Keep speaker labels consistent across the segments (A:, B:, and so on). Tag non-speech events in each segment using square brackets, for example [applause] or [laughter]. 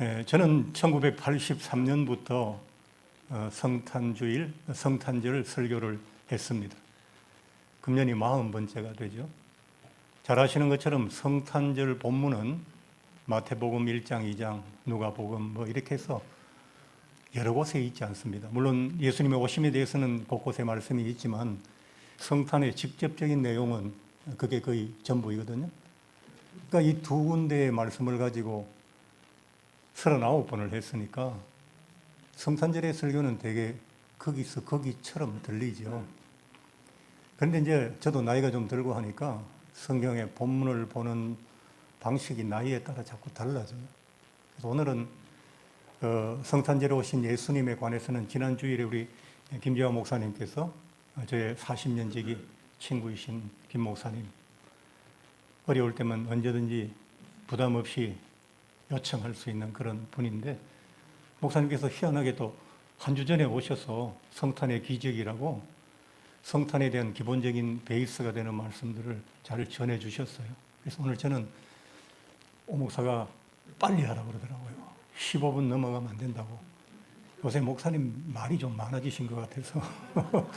A: 예, 저는 1983년부터 어, 성탄주일, 성탄절 설교를 했습니다. 금년이 40번째가 되죠. 잘 아시는 것처럼 성탄절 본문은 마태복음 1장, 2장, 누가복음 뭐 이렇게 해서 여러 곳에 있지 않습니다. 물론 예수님의 오심에 대해서는 곳곳에 말씀이 있지만 성탄의 직접적인 내용은 그게 거의 전부이거든요. 그러니까 이 두 군데의 말씀을 가지고 39번을 했으니까 성탄절의 설교는 되게 거기서 거기처럼 들리죠. 그런데 이제 저도 나이가 좀 들고 하니까 성경의 본문을 보는 방식이 나이에 따라 자꾸 달라져요. 그래서 오늘은 어, 성탄절에 오신 예수님에 관해서는 지난 주일에 우리 김재화 목사님께서 저의 40년 지기 친구이신 김 목사님 어려울 때면 언제든지 부담 없이 요청할 수 있는 그런 분인데 목사님께서 희한하게도 한 주 전에 오셔서 성탄의 기적이라고 성탄에 대한 기본적인 베이스가 되는 말씀들을 잘 전해 주셨어요. 그래서 오늘 저는 오 목사가 빨리 하라고 그러더라고요. 15분 넘어가면 안 된다고. 요새 목사님 말이 좀 많아지신 것 같아서 [laughs]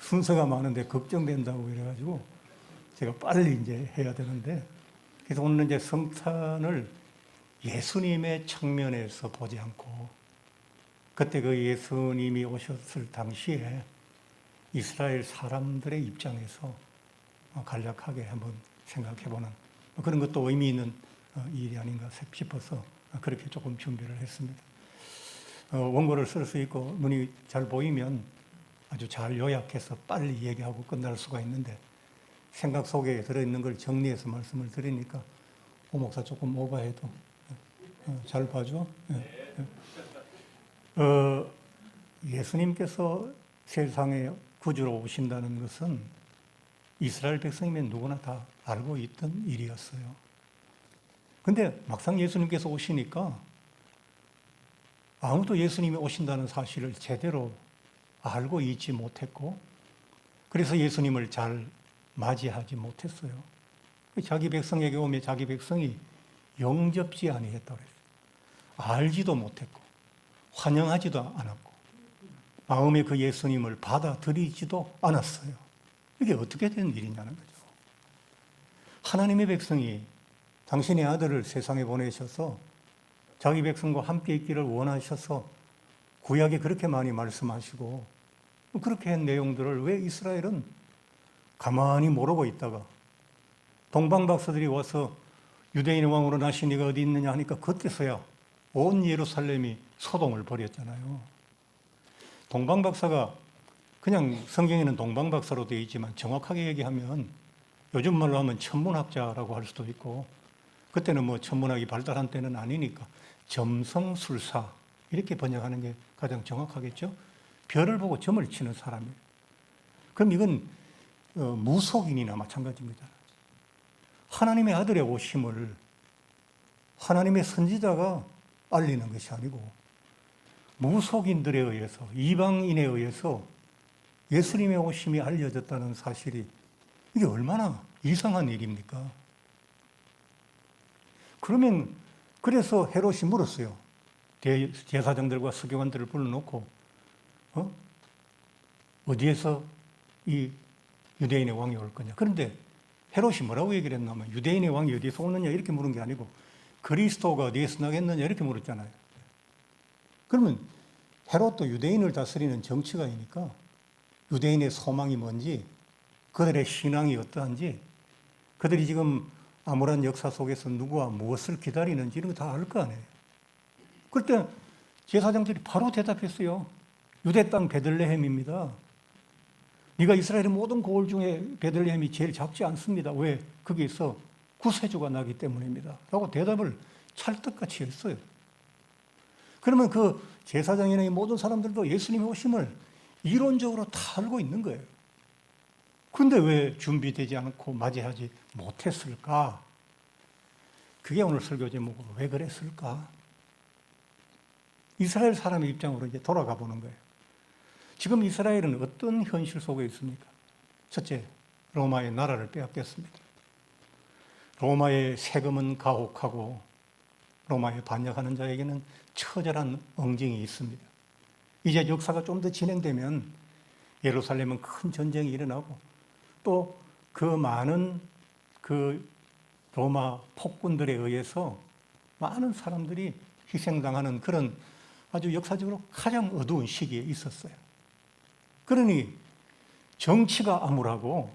A: 순서가 많은데 걱정된다고 이래가지고 제가 빨리 이제 해야 되는데 그래서 오늘 이제 성탄을 예수님의 측면에서 보지 않고 그때 그 예수님이 오셨을 당시에 이스라엘 사람들의 입장에서 간략하게 한번 생각해 보는 그런 것도 의미 있는 어, 일이 아닌가 싶어서 그렇게 조금 준비를 했습니다. 어, 원고를 쓸 수 있고 눈이 잘 보이면 아주 잘 요약해서 빨리 얘기하고 끝날 수가 있는데 생각 속에 들어있는 걸 정리해서 말씀을 드리니까 오 목사 조금 오버해도 어, 잘 봐줘. 예, 예. 어, 예수님께서 세상에 구주로 오신다는 것은 이스라엘 백성이면 누구나 다 알고 있던 일이었어요. 근데 막상 예수님께서 오시니까 아무도 예수님이 오신다는 사실을 제대로 알고 있지 못했고, 그래서 예수님을 잘 맞이하지 못했어요. 자기 백성에게 오면 자기 백성이 영접지 그랬어요. 알지도 못했고, 환영하지도 않았고, 마음에 그 예수님을 받아들이지도 않았어요. 이게 어떻게 된 일이냐는 거죠. 하나님의 백성이 당신의 아들을 세상에 보내셔서 자기 백성과 함께 있기를 원하셔서 구약에 그렇게 많이 말씀하시고 그렇게 한 내용들을 왜 이스라엘은 가만히 모르고 있다가 동방 박사들이 와서 유대인의 왕으로 나신 이가 어디 있느냐 하니까 그때서야 온 예루살렘이 소동을 벌였잖아요. 동방박사가 그냥 성경에는 동방박사로 되어 있지만 정확하게 얘기하면 요즘 말로 하면 천문학자라고 할 수도 있고 그때는 뭐 천문학이 발달한 때는 아니니까 점성술사 이렇게 번역하는 게 가장 정확하겠죠. 별을 보고 점을 치는 사람이에요. 그럼 이건 어, 무속인이나 마찬가지입니다. 하나님의 아들의 오심을 하나님의 선지자가 알리는 것이 아니고 무속인들에 의해서 이방인에 의해서 예수님의 오심이 알려졌다는 사실이 이게 얼마나 이상한 일입니까? 그러면 그래서 헤롯이 물었어요. 제사장들과 서기관들을 불러놓고 어? 어디에서 이 유대인의 왕이 올 거냐. 그런데 헤롯이 뭐라고 얘기를 했냐면 유대인의 왕이 어디에서 오느냐 이렇게 물은 게 아니고 그리스도가 어디에서 나겠느냐 이렇게 물었잖아요. 그러면 헤롯도 유대인을 다스리는 정치가이니까 유대인의 소망이 뭔지 그들의 신앙이 어떠한지 그들이 지금 암울한 역사 속에서 누구와 무엇을 기다리는지 이런 거 다 알 거 아니에요. 그때 제사장들이 바로 대답했어요. 유대 땅 베들레헴입니다. 네가 이스라엘의 모든 고을 중에 베들레헴이 제일 작지 않습니다. 왜? 거기서 구세주가 나기 때문입니다. 라고 대답을 찰떡같이 했어요. 그러면 그 제사장이나 이 모든 사람들도 예수님의 오심을 이론적으로 다 알고 있는 거예요. 근데 왜 준비되지 않고 맞이하지 못했을까? 그게 오늘 설교 제목으로 왜 그랬을까? 이스라엘 사람의 입장으로 이제 돌아가 보는 거예요. 지금 이스라엘은 어떤 현실 속에 있습니까? 첫째, 로마의 나라를 빼앗겼습니다. 로마의 세금은 가혹하고 로마에 반역하는 자에게는 처절한 엉증이 있습니다. 이제 역사가 좀 더 진행되면 예루살렘은 큰 전쟁이 일어나고 또 그 많은 그 로마 폭군들에 의해서 많은 사람들이 희생당하는 그런 아주 역사적으로 가장 어두운 시기에 있었어요. 그러니 정치가 암울하고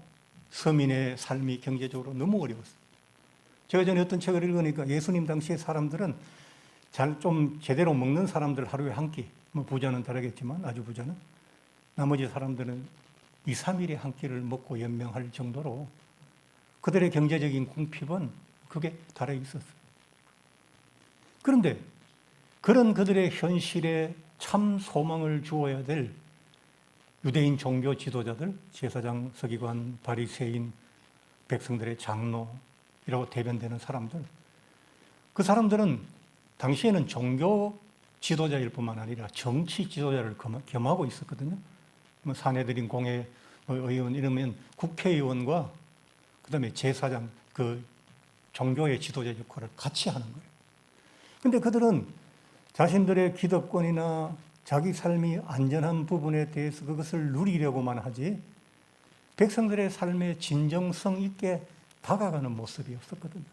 A: 서민의 삶이 경제적으로 너무 어려웠어요. 제가 전에 어떤 책을 읽으니까 예수님 당시의 사람들은 잘 좀 제대로 먹는 사람들 하루에 한 끼, 뭐 부자는 다르겠지만 아주 부자는 나머지 사람들은 2, 3일에 한 끼를 먹고 연명할 정도로 그들의 경제적인 궁핍은 그게 달해 있었어요. 그런데 그런 그들의 현실에 참 소망을 주어야 될 유대인 종교 지도자들, 제사장, 서기관, 바리새인, 백성들의 장로 이라고 대변되는 사람들. 그 사람들은 당시에는 종교 지도자일 뿐만 아니라 정치 지도자를 겸- 겸하고 있었거든요. 뭐 사내들인 공회 의원 이러면 국회의원과 그다음에 제사장 그 종교의 지도자 역할을 같이 하는 거예요. 근데 그들은 자신들의 기득권이나 자기 삶이 안전한 부분에 대해서 그것을 누리려고만 하지 백성들의 삶에 진정성 있게 다가가는 모습이 없었거든요.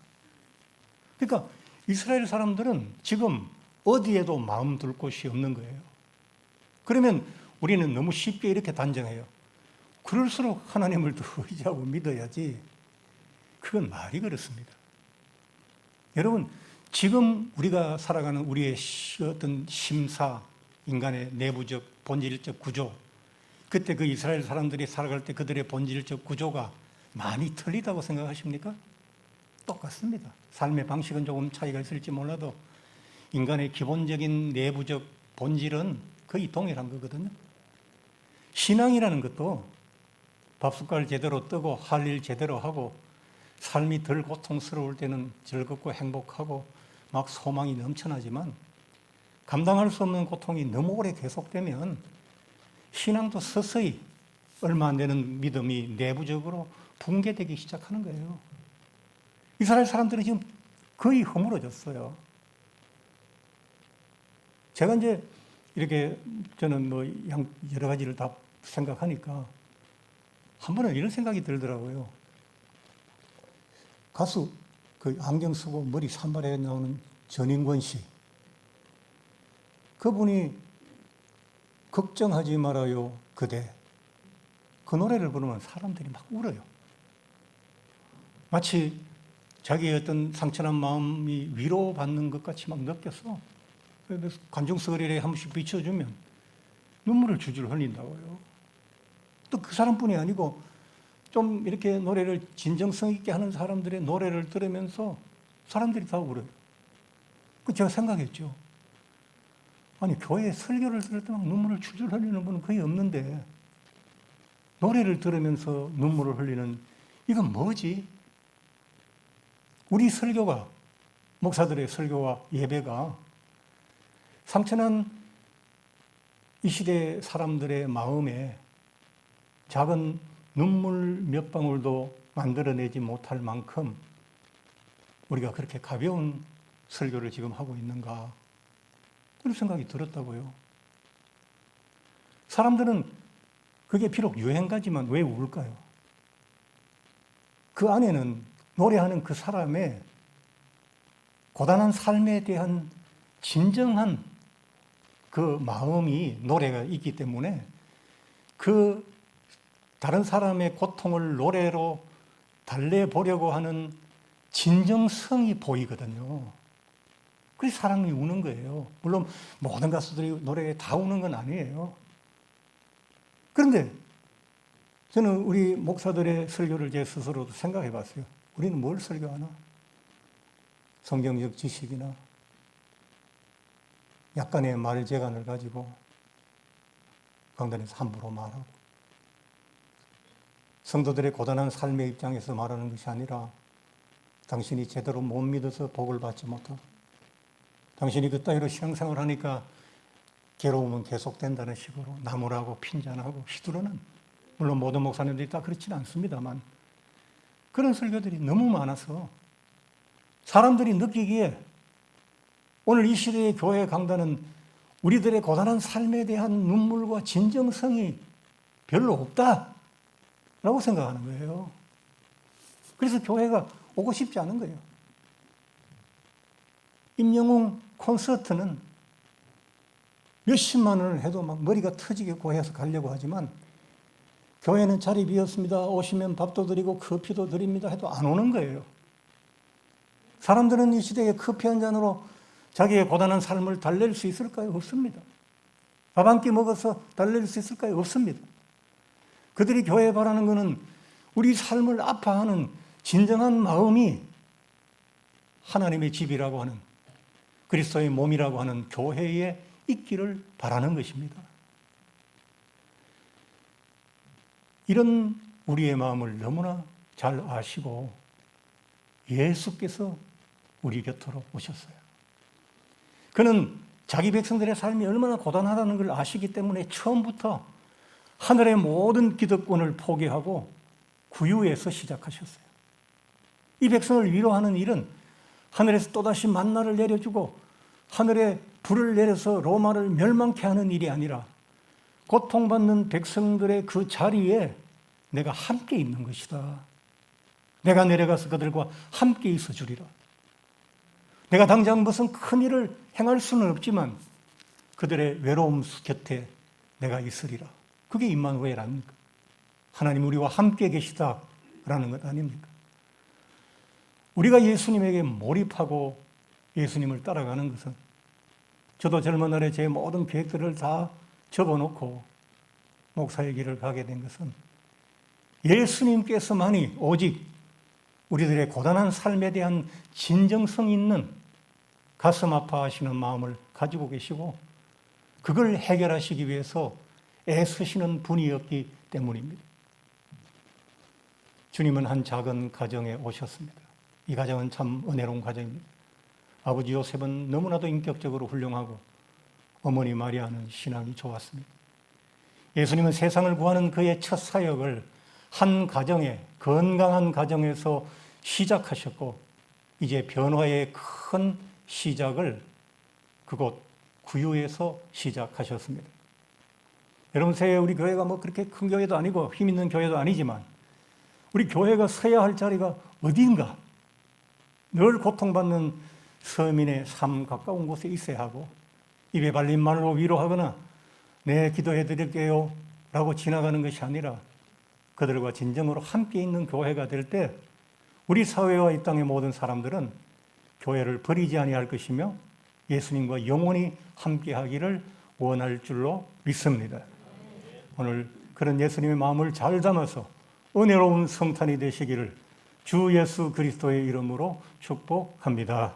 A: 그러니까 이스라엘 사람들은 지금 어디에도 마음 둘 곳이 없는 거예요. 그러면 우리는 너무 쉽게 이렇게 단정해요. 그럴수록 하나님을 더 [laughs] 의지하고 믿어야지. 그건 말이 그렇습니다. 여러분, 지금 우리가 살아가는 우리의 시- 어떤 심사, 인간의 내부적, 본질적 구조, 그때 그 이스라엘 사람들이 살아갈 때 그들의 본질적 구조가 많이 틀리다고 생각하십니까? 똑같습니다. 삶의 방식은 조금 차이가 있을지 몰라도 인간의 기본적인 내부적 본질은 거의 동일한 거거든요. 신앙이라는 것도 밥숟갈 제대로 뜨고 할 일 제대로 하고 삶이 덜 고통스러울 때는 즐겁고 행복하고 막 소망이 넘쳐나지만 감당할 수 없는 고통이 너무 오래 계속되면 신앙도 서서히 얼마 안 되는 믿음이 내부적으로 붕괴되기 시작하는 거예요. 이스라엘 사람들은 지금 거의 허물어졌어요. 제가 이제 이렇게 저는 뭐 양- 여러 가지를 다 생각하니까 한 번은 이런 생각이 들더라고요. 가수 그 안경 쓰고 머리 산발해 나오는 전인권 씨. 그분이 걱정하지 말아요 그대. 그 노래를 부르면 사람들이 막 울어요. 마치 자기의 어떤 상처난 마음이 위로받는 것 같이 막 느꼈어. 관중석을에 한 번씩 비춰주면 눈물을 줄줄 흘린다고요. 또 그 사람뿐이 아니고 좀 이렇게 노래를 진정성 있게 하는 사람들의 노래를 들으면서 사람들이 다 울어요. 그 제가 생각했죠. 아니 교회 설교를 들을 때 막 눈물을 줄줄 흘리는 분은 거의 없는데 노래를 들으면서 눈물을 흘리는 이건 뭐지? 우리 설교가 목사들의 설교와 예배가 상처난 이 시대 사람들의 마음에 작은 눈물 몇 방울도 만들어내지 못할 만큼 우리가 그렇게 가벼운 설교를 지금 하고 있는가 그런 생각이 들었다고요. 사람들은 그게 비록 유행가지만 왜 울까요? 그 안에는 노래하는 그 사람의 고단한 삶에 대한 진정한 그 마음이 노래가 있기 때문에 그 다른 사람의 고통을 노래로 달래보려고 하는 진정성이 보이거든요. 그래서 사람이 우는 거예요. 물론 모든 가수들이 노래에 다 우는 건 아니에요. 그런데 저는 우리 목사들의 설교를 제 스스로도 생각해 봤어요. 우리는 뭘 설교하나? 성경적 지식이나 약간의 말 재간을 가지고 강단에서 함부로 말하고 성도들의 고단한 삶의 입장에서 말하는 것이 아니라 당신이 제대로 못 믿어서 복을 받지 못하고 당신이 그 따위로 신앙생활 하니까 괴로움은 계속된다는 식으로 나무라고 핀잔하고 휘두르는 물론 모든 목사님들이 다 그렇지는 않습니다만 그런 설교들이 너무 많아서 사람들이 느끼기에 오늘 이 시대의 교회 강단은 우리들의 고단한 삶에 대한 눈물과 진정성이 별로 없다 라고 생각하는 거예요. 그래서 교회가 오고 싶지 않은 거예요. 임영웅 콘서트는 몇십만 원을 해도 막 머리가 터지게 고해서 가려고 하지만 교회는 자리 비었습니다. 오시면 밥도 드리고 커피도 드립니다. 해도 안 오는 거예요. 사람들은 이 시대에 커피 한 잔으로 자기의 고단한 삶을 달랠 수 있을까요? 없습니다. 밥 한 끼 먹어서 달랠 수 있을까요? 없습니다. 그들이 교회에 바라는 것은 우리 삶을 아파하는 진정한 마음이 하나님의 집이라고 하는 그리스도의 몸이라고 하는 교회에 있기를 바라는 것입니다. 이런 우리의 마음을 너무나 잘 아시고 예수께서 우리 곁으로 오셨어요. 그는 자기 백성들의 삶이 얼마나 고단하다는 걸 아시기 때문에 처음부터 하늘의 모든 기득권을 포기하고 구유에서 시작하셨어요. 이 백성을 위로하는 일은 하늘에서 또다시 만나를 내려주고 하늘에 불을 내려서 로마를 멸망케 하는 일이 아니라 고통받는 백성들의 그 자리에 내가 함께 있는 것이다. 내가 내려가서 그들과 함께 있어 주리라. 내가 당장 무슨 큰 일을 행할 수는 없지만 그들의 외로움 곁에 내가 있으리라. 그게 아닙니까? 하나님 우리와 함께 계시다라는 것 아닙니까? 우리가 예수님에게 몰입하고 예수님을 따라가는 것은 저도 젊은 날에 제 모든 계획들을 다 접어놓고 목사의 길을 가게 된 것은 예수님께서만이 오직 우리들의 고단한 삶에 대한 진정성 있는 가슴 아파하시는 마음을 가지고 계시고 그걸 해결하시기 위해서 애쓰시는 분이었기 때문입니다. 주님은 한 작은 가정에 오셨습니다. 이 가정은 참 은혜로운 가정입니다. 아버지 요셉은 너무나도 인격적으로 훌륭하고 어머니 마리아는 신앙이 좋았습니다. 예수님은 세상을 구하는 그의 첫 사역을 한 가정에 건강한 가정에서 시작하셨고 이제 변화의 큰 시작을 그곳 구유에서 시작하셨습니다. 여러분 새해 우리 교회가 뭐 그렇게 큰 교회도 아니고 힘 있는 교회도 아니지만 우리 교회가 서야 할 자리가 어디인가? 늘 고통받는 서민의 삶 가까운 곳에 있어야 하고 입에 발린 말로 위로하거나 네 기도해 드릴게요 라고 지나가는 것이 아니라 그들과 진정으로 함께 있는 교회가 될 때 우리 사회와 이 땅의 모든 사람들은 교회를 버리지 아니할 것이며 예수님과 영원히 함께 하기를 원할 줄로 믿습니다. 오늘 그런 예수님의 마음을 잘 담아서 은혜로운 성탄이 되시기를 주 예수 그리스도의 이름으로 축복합니다.